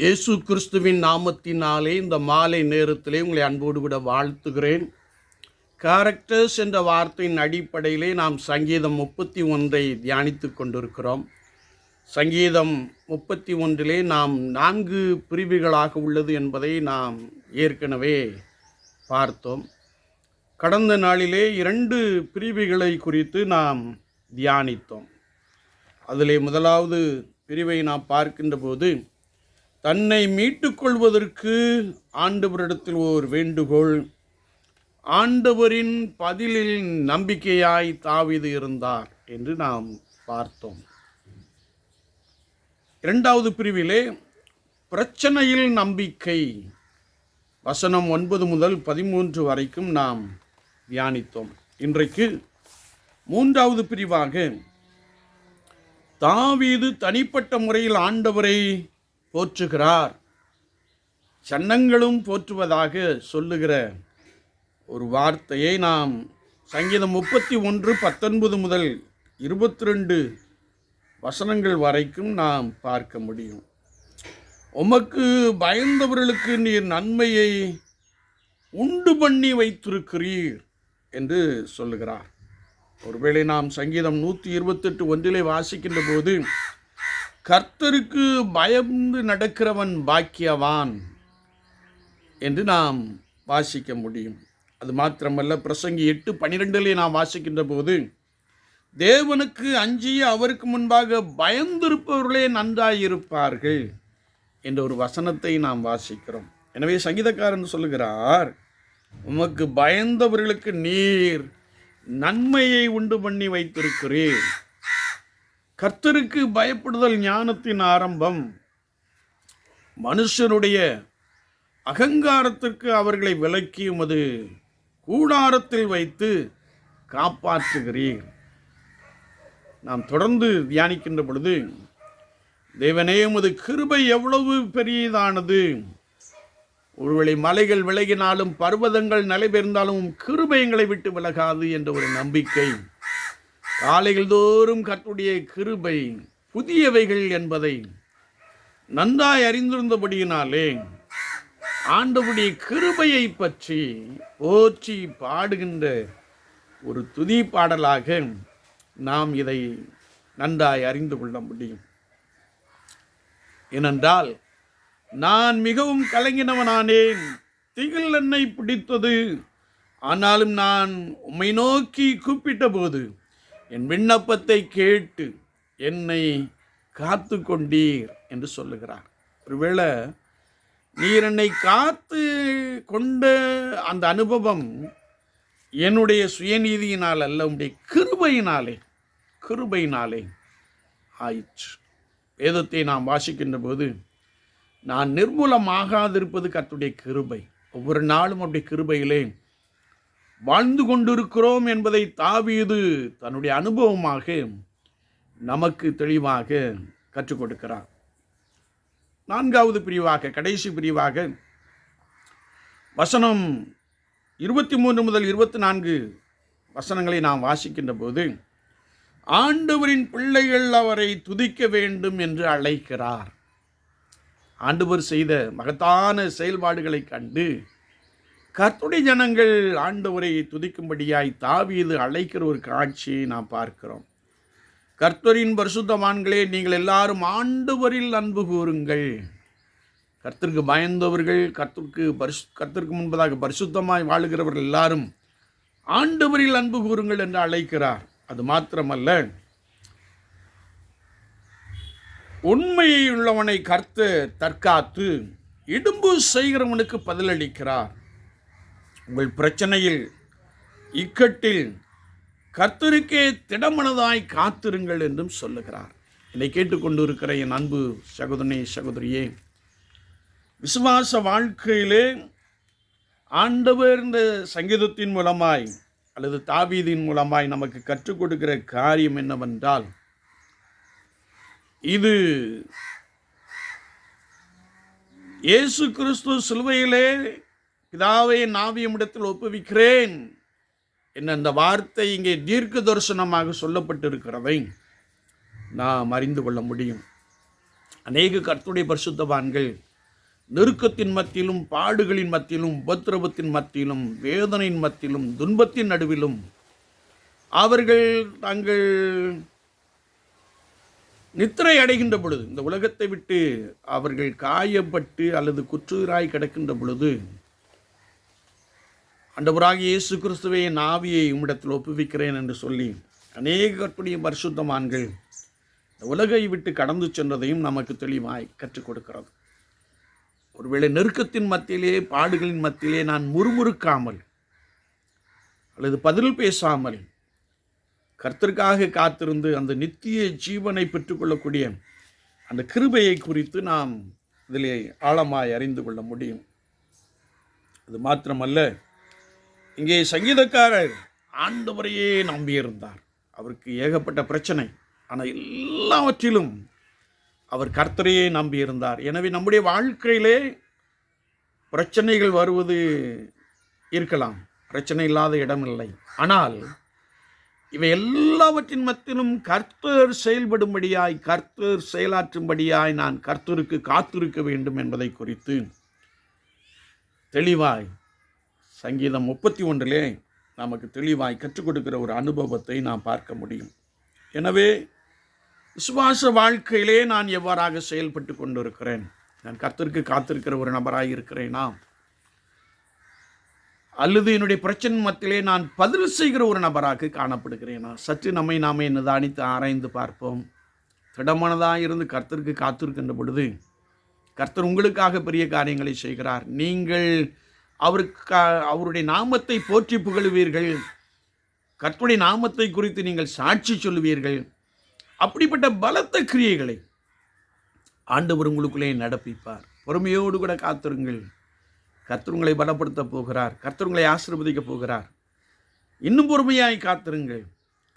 இயேசு கிறிஸ்துவின் நாமத்தினாலே இந்த மாலை நேரத்திலே உங்களை அன்போடு கூட வாழ்த்துகிறேன். கேரக்டர்ஸ் என்ற வார்த்தையின் அடிப்படையிலே நாம் சங்கீதம் முப்பத்தி ஒன்றை தியானித்து கொண்டிருக்கிறோம். சங்கீதம் முப்பத்தி ஒன்றிலே நாம் நான்கு பிரிவுகளாக உள்ளது என்பதை நாம் ஏற்கனவே பார்த்தோம். கடந்த நாளிலே இரண்டு பிரிவுகளை குறித்து நாம் தியானித்தோம். அதிலே முதலாவது பிரிவை நாம் பார்க்கின்ற போது தன்னை மீட்டுக்கொள்வதற்கு ஆண்டவரிடத்தில் ஓர் வேண்டுகோள். ஆண்டவரின் பதிலில் நம்பிக்கையாய் தாவிது இருந்தார் என்று நாம் பார்த்தோம். இரண்டாவது பிரிவிலே பிரச்சனையில் நம்பிக்கை. வசனம் ஒன்பது முதல் பதிமூன்று வரைக்கும் நாம் தியானித்தோம். இன்றைக்கு மூன்றாவது பிரிவாக தாவீது தனிப்பட்ட முறையில் ஆண்டவரை போற்றுகிறார். சன்னங்களும் போற்றுவதாக சொல்லுகிற ஒரு வார்த்தையை நாம் சங்கீதம் முப்பத்தி ஒன்று பத்தொன்பது முதல் இருபத்தி ரெண்டு வசனங்கள் வரைக்கும் நாம் பார்க்க முடியும். உமக்கு பயந்தவர்களுக்கு நீர் நன்மையை உண்டு பண்ணி வைத்திருக்கிறீர் என்று சொல்லுகிறார். ஒருவேளை நாம் சங்கீதம் நூற்றி இருபத்தெட்டு ஒன்றிலே வாசிக்கின்ற போது கர்த்தருக்கு பயந்து நடக்கிறவன் பாக்கியவான் என்று நாம் வாசிக்க முடியும். அது மாத்திரமல்ல பிரசங்கி எட்டு பனிரெண்டிலே நாம் வாசிக்கின்ற போது தேவனுக்கு அஞ்சிய அவருக்கு முன்பாக பயந்திருப்பவர்களே நன்றாயிருப்பார்கள் என்ற ஒரு வசனத்தை நாம் வாசிக்கிறோம். எனவே சங்கீதக்காரன் சொல்லுகிறார் உமக்கு பயந்தவர்களுக்கு நீர் நன்மையை உண்டு பண்ணி வைத்திருக்கிறீர். கர்த்தருக்கு பயப்படுதல் ஞானத்தின் ஆரம்பம் மனுஷனுடைய அகங்காரத்திற்கு அவர்களை விலக்கி உமது கூடாரத்தில் வைத்து காப்பாற்றுகிறீர். நாம் தொடர்ந்து தியானிக்கின்ற பொழுது தேவனே உமது கிருபை எவ்வளவு பெரியதானது. ஒருவேளை மலைகள் விலகினாலும் பர்வதங்கள் நடைபெறுந்தாலும் கிருபை எங்களை விட்டு விலகாது என்ற ஒரு நம்பிக்கை காலைகள் தோறும் கற்றுடைய கிருபை புதியவைகள் என்பதை நன்றாய் அறிந்திருந்தபடியினாலே ஆண்டவுடைய கிருபையை பற்றி போற்றி பாடுகின்ற ஒரு துதி பாடலாக நாம் இதை நன்றாய் அறிந்து கொள்ள முடியும். ஏனென்றால் நான் மிகவும் கலங்கினவனானேன். திகில் என்னை பிடித்தது. ஆனாலும் நான் உம்மை நோக்கி கூப்பிட்ட போது என் விண்ணப்பத்தை கேட்டு என்னை காத்து கொண்டீர் என்று சொல்லுகிறார். ஒருவேளை நீர் என்னை காத்து கொண்ட அந்த அனுபவம் என்னுடைய சுயநீதியினால் அல்ல உடைய கிருபையினாலே கிருபையினாலே ஆயிற்று. வேதத்தை நாம் வாசிக்கின்ற போது நான் நிர்மூலமாகாதிருப்பது கத்துடைய கிருபை. ஒவ்வொரு நாளும் அப்படி கிருபையிலே வாழ்ந்து கொண்டிருக்கிறோம் என்பதை தாவீது தன்னுடைய அனுபவமாக நமக்கு தெளிவாக கற்றுக் கொடுக்கிறார் நான்காவது பிரிவாக கடைசி பிரிவாக வசனம் இருபத்தி மூன்று முதல் இருபத்தி நான்கு வசனங்களை நாம் வாசிக்கின்ற போது ஆண்டவரின் பிள்ளைகள் அவரை துதிக்க வேண்டும் என்று அழைக்கிறார். ஆண்டவர் செய்த மகத்தான செயல்பாடுகளை கண்டு கர்த்துடைய ஜனங்கள் ஆண்டவரை துதிக்கும்படியாய் தாவீது அழைக்கிற ஒரு காட்சியை நாம் பார்க்கிறோம். கர்த்தரின் பரிசுத்தவான்களே நீங்கள் எல்லாரும் ஆண்டவரில் அன்பு கூறுங்கள். கர்த்தருக்கு பயந்தவர்கள் கர்த்தருக்கு பரிசு கர்த்தருக்கு முன்பதாக பரிசுத்தமாய் வாழுகிறவர்கள் எல்லாரும் ஆண்டவரில் அன்பு கூறுங்கள் என்று அழைக்கிறார். அது மாத்திரமல்ல உண்மையை உள்ளவனை கர்த்து தற்காத்து இடும்பு செய்கிறவனுக்கு பதிலளிக்கிறார். உங்கள் பிரச்சனையில் இக்கட்டில் கர்த்தருக்கே திடமனதாய் காத்திருங்கள் என்றும் சொல்லுகிறார். என்னை கேட்டுக்கொண்டு இருக்கிற என் அன்பு சகோதரனே சகோதரியே விசுவாச வாழ்க்கையிலே ஆண்டவர் இந்த சங்கீதத்தின் மூலமாய் அல்லது தாவீதின் மூலமாய் நமக்கு கற்றுக் கொடுக்கிற காரியம் என்னவென்றால் இது இயேசு கிறிஸ்து சிலுவையிலே பிதாவை நாவியமிடத்தில் ஒப்புவிக்கிறேன். என்ன அந்த வார்த்தை இங்கே தீர்க்க தரிசனமாக சொல்லப்பட்டிருக்கிறதை நாம் அறிந்து கொள்ள முடியும். அநேக கர்த்துடைய பரிசுத்தவான்கள் நெருக்கத்தின் மத்தியிலும் பாடுகளின் மத்தியிலும் உபத்திரவத்தின் மத்தியிலும் வேதனையின் மத்தியிலும் துன்பத்தின் நடுவிலும் அவர்கள் தங்கள் நித்திரை அடைகின்ற பொழுது இந்த உலகத்தை விட்டு அவர்கள் காயப்பட்டு அல்லது குற்றுயிராய் கிடக்கின்ற பொழுது ஆண்டவராகிய இயேசு கிறிஸ்துவை என் ஆவியை உம்மிடத்தில் ஒப்புவிக்கிறேன் என்று சொல்லி அநேக கற்புடைய பரிசுத்தமான்கள் இந்த உலகை விட்டு கடந்து சென்றதையும் நமக்கு தெளிவாய் கற்றுக் கொடுக்கிறது. ஒருவேளை நெருக்கத்தின் மத்தியிலே பாடுகளின் மத்தியிலே நான் முறுமுறுக்காமல் அல்லது பதில் பேசாமல் கர்த்தருக்காக காத்திருந்து அந்த நித்திய ஜீவனை பெற்றுக்கொள்ளக்கூடிய அந்த கிருபையை குறித்து நாம் இதிலே ஆழமாய் அறிந்து கொள்ள முடியும். அது மாத்திரமல்ல இங்கே சங்கீதக்காரர் ஆண்டவரையே நம்பியிருந்தார் அவருக்கு ஏகப்பட்ட பிரச்சனை. ஆனால் எல்லாவற்றிலும் அவர் கர்த்தரையே நம்பியிருந்தார் எனவே நம்முடைய வாழ்க்கையிலே பிரச்சனைகள் வருவது இருக்கலாம். பிரச்சனை இல்லாத இடமில்லை ஆனால் இவை எல்லாவற்றின் மத்தியிலும் கர்த்தர் செயல்படும்படியாய் கர்த்தர் செயலாற்றும்படியாய் நான் கர்த்தருக்கு காத்திருக்க வேண்டும் என்பதை குறித்து தெளிவாய் சங்கீதம் முப்பத்தி ஒன்றிலே நமக்கு தெளிவாய் கற்றுக் கொடுக்கிற ஒரு அனுபவத்தை நாம் பார்க்க முடியும். எனவே விசுவாச வாழ்க்கையிலே நான் எவ்வாறாக செயல்பட்டு கொண்டிருக்கிறேன்? நான் கர்த்தருக்கு காத்திருக்கிற ஒரு நபராக இருக்கிறேனா? அல்லது என்னுடைய பிரச்சனை மத்தியிலே நான் பதில் செய்கிற ஒரு நபராக காணப்படுகிறேனா? சற்று நம்மை நாமே நிதானித்து ஆராய்ந்து பார்ப்போம். திடமானதாக இருந்து கர்த்தருக்கு காத்திருக்கின்ற பொழுது கர்த்தர் உங்களுக்காக பெரிய காரியங்களை செய்கிறார். நீங்கள் அவருக்கு அவருடைய நாமத்தை போற்றி புகழுவீர்கள். கர்த்துடைய நாமத்தை குறித்து நீங்கள் சாட்சி சொல்லுவீர்கள். அப்படிப்பட்ட பலத்த கிரியைகளை ஆண்டவர் உங்களுக்குள்ளே நடப்பிப்பார். பொறுமையோடு கூட காத்திருங்கள். கர்த்தருங்களை பலப்படுத்தப் பலப்படுத்த போகிறார் கர்த்தருங்களை ஆசிர்வதிக்க போகிறார். இன்னும் பொறுமையாய் காத்திருங்கள்.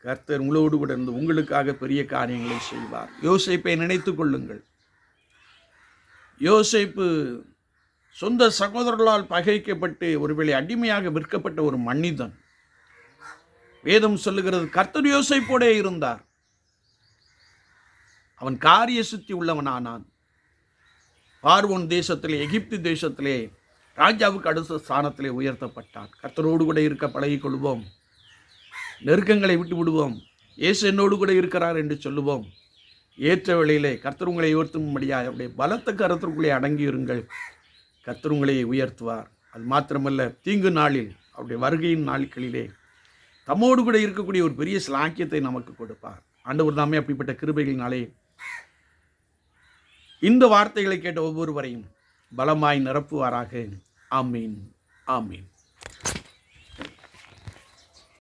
கர்த்தர் உங்களோடு கூட இருந்து உங்களுக்காக பெரிய காரியங்களை செய்வார். யோசைப்பை நினைத்து கொள்ளுங்கள். யோசிப்பு சொந்த சகோதரர்களால் பகைக்கப்பட்டு ஒருவேளை அடிமையாக விற்கப்பட்ட ஒரு மனிதன். வேதம் சொல்லுகிறது கர்த்தர் யோசைப்போடே இருந்தார். அவன் காரிய சுத்தி உள்ளவனானான். பார்வோன் தேசத்திலே எகிப்து தேசத்திலே ராஜாவுக்கு அடுத்த ஸ்தானத்திலே உயர்த்தப்பட்டான். கர்த்தரோடு கூட இருக்க பழகிக் கொள்வோம் நெருக்கங்களை விட்டு விடுவோம். இயேசு என்னோடு கூட இருக்கிறார் என்று சொல்லுவோம். ஏற்ற வேளையிலே கர்த்தர் உங்களை உயர்த்தும்படியாக அவருடைய பலத்த கருத்திற்குள்ளே அடங்கியிருங்கள். கர்த்தர் உங்களை உயர்த்துவார். அது மாத்திரமல்ல தீங்கு நாளில் அவருடைய வருகையின் நாட்களிலே தம்மோடு கூட இருக்கக்கூடிய ஒரு பெரிய சிலாக்கியத்தை நமக்கு கொடுப்பார். ஆண்டவர் தாமே அப்படிப்பட்ட கிருபைகளினாலே இந்த வார்த்தைகளை கேட்ட ஒவ்வொருவரையும் பலமாய் நிரப்புவாராக. ஆமீன். ஆமீன்.